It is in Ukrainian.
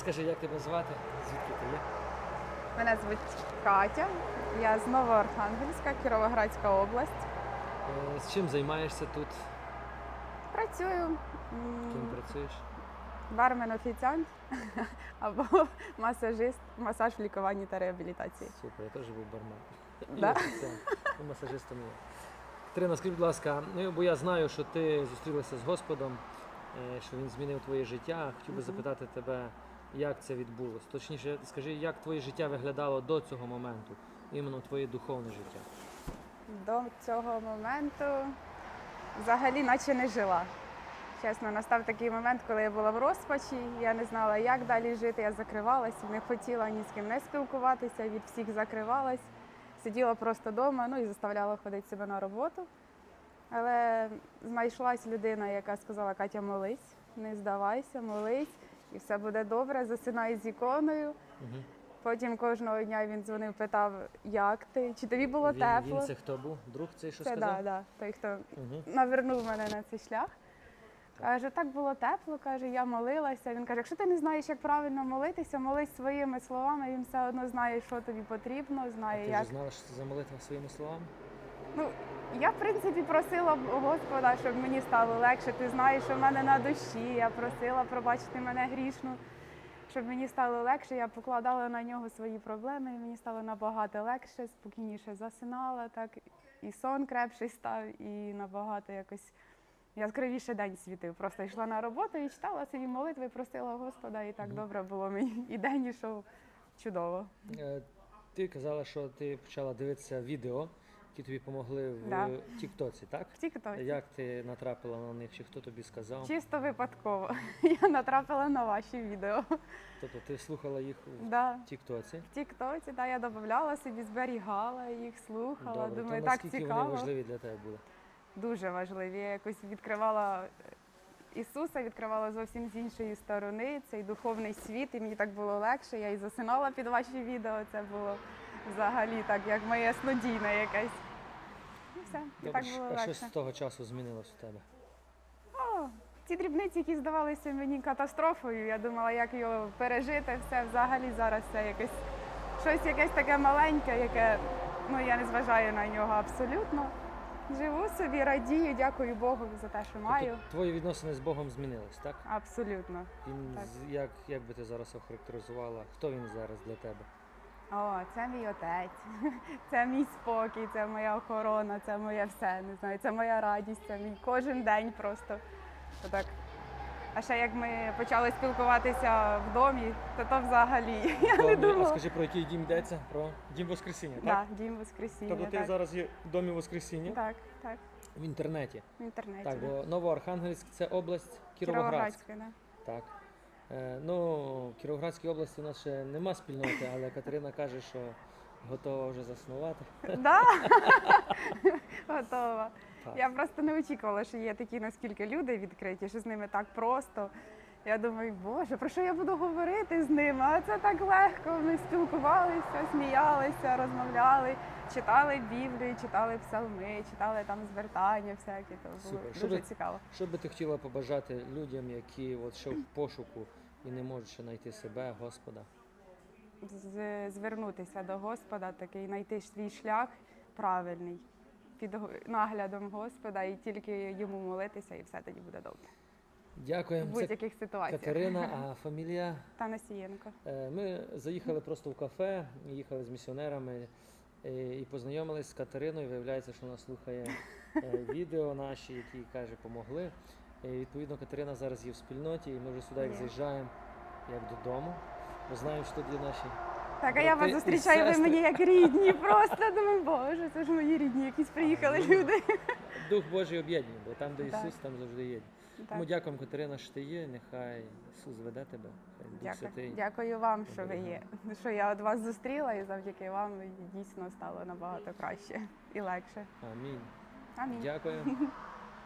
Скажи, як тебе звати? Звідки ти є? Мене звуть Катя. Я з Новоархангельська, Кіровоградська область. Е, З чим займаєшся тут? Працюю м, Ким працюєш? бармен-офіціант або масажист, масаж в лікуванні та реабілітації. Супер, я теж був бармен. І Да? офіціант. І масажистом є. Катерина, скажи, будь ласка, ну бо я знаю, що ти зустрілася з Господом, е, що він змінив твоє життя. Хотів би Мгм. запитати тебе, як це відбулось. Точніше, скажи, як твоє життя виглядало до цього моменту, іменно твоє духовне життя. До цього моменту взагалі наче не жила. Чесно, настав такий момент, коли я була в розпачі, я не знала, як далі жити. Я закривалася, не хотіла ні з ким не спілкуватися, від всіх закривалась. Сиділа просто вдома, ну і заставляла ходити себе на роботу. Але знайшлась людина, яка сказала: Катя, молись, не здавайся, молись, і все буде добре, засинай з іконою. Угу. Потім кожного дня він дзвонив, питав, як ти, чи тобі було він, тепло. Він це хто був? Друг цей, що Це сказав? да, да, той, хто Угу. навернув мене на цей шлях. Каже, так було тепло, каже, я молилася. Він каже, якщо ти не знаєш, як правильно молитися, молись своїми словами, він все одно знає, що тобі потрібно, А знає, ти як. вже знала, що це за молитва своїми словами? Ну, я, в принципі, просила Господа, щоб мені стало легше. Ти знаєш, що в мене на душі. Я просила пробачити мене грішну, щоб мені стало легше. Я покладала на нього свої проблеми, і мені стало набагато легше, спокійніше засинала, так і сон крепший став, і набагато якось яскравіше день світив. Просто йшла на роботу і читала собі молитви, просила Господа, і так добре було мені. І день ішов чудово. Е, Ти казала, що ти почала дивитися відео, які тобі допомогли в Да. Тіктоці, так? В тіктоці. Як ти натрапила на них, чи хто тобі сказав? Чисто випадково. Я натрапила на ваші відео. Тобто ти слухала їх в Да. Тіктоці? В Тіктоці, да, я додавала собі, зберігала їх, слухала. Добре, Думаю, то так наскільки цікаво. вони важливі для тебе були? Дуже важливі. Я якось відкривала е, Ісуса, відкривала зовсім з іншої сторони цей духовний світ, і мені так було легше. Я і засинала під ваші відео. Це було взагалі так, як моє снодійне якесь. І все, і так було а що з того часу змінилось у тебе? О, ці дрібниці, які здавалися мені катастрофою. Я думала, як його пережити, все взагалі зараз це якесь щось якесь таке маленьке, яке ну я не зважаю на нього абсолютно. Живу собі, радію, дякую Богу за те, що маю. Тобто твої відносини з Богом змінились, так? Абсолютно. Він Так. як, як би ти зараз охарактеризувала? Хто він зараз для тебе? О, це мій отець, це мій спокій, це моя охорона, це моє все. Не знаю, це моя радість, це мій кожен день просто. Отак. А ще як ми почали спілкуватися в домі, то то взагалі я не Домі- а скажи, про який дім йдеться? Про дім Воскресіння, так? Да, дім Воскресіння. Тобто ти так. зараз є в домі Воскресіння так, так, в інтернеті. в інтернеті. Так, бо Новоархангельськ це область Кіровоградська. Кіровоградське, да. Так. Е, ну, в Кіровоградській області у нас ще нема спільноти, але Катерина каже, що готова вже заснувати. Да? Готова. Так. Я просто не очікувала, що є такі наскільки люди відкриті, що з ними так просто. Я думаю, боже, про що я буду говорити з ними? А це так легко. Ми спілкувалися, сміялися, розмовляли, читали Біблію, читали псалми, читали там звертання всякі. То було Супер. Що дуже ви- цікаво. Що би ти хотіла побажати людям, які от ще в пошуку і не можуть ще знайти себе, Господа? З- Звернутися до Господа, такий знайти свій шлях правильний під го- наглядом Господа і тільки йому молитися, і все тоді буде добре. В Дякуємо. Будь-яких ситуаціях. Катерина, а фамілія? Танасієнко. Е, Ми заїхали просто в кафе, їхали з місіонерами е, і познайомились з Катериною. Виявляється, що вона слухає е, відео наші, які каже, помогли. І, відповідно, Катерина зараз є в спільноті, і ми вже сюди як Є. заїжджаємо як додому. Бо знаємо, що тут є наші Так, а я Брати вас і зустрічаю, ви сестри. мені як рідні. Просто думаю, боже, це ж мої рідні, якісь приїхали ну, люди. Дух Божий об'єднує, бо там, де Так. Ісус, там завжди є. Так, Тому дякуємо, Катерина, що ти є. Нехай Ісус веде тебе. Хай Дух дякую. Святий. дякую вам, що ви є. Що я от вас зустріла і завдяки вам дійсно стало набагато краще і легше. Амінь. Амінь. Дякую.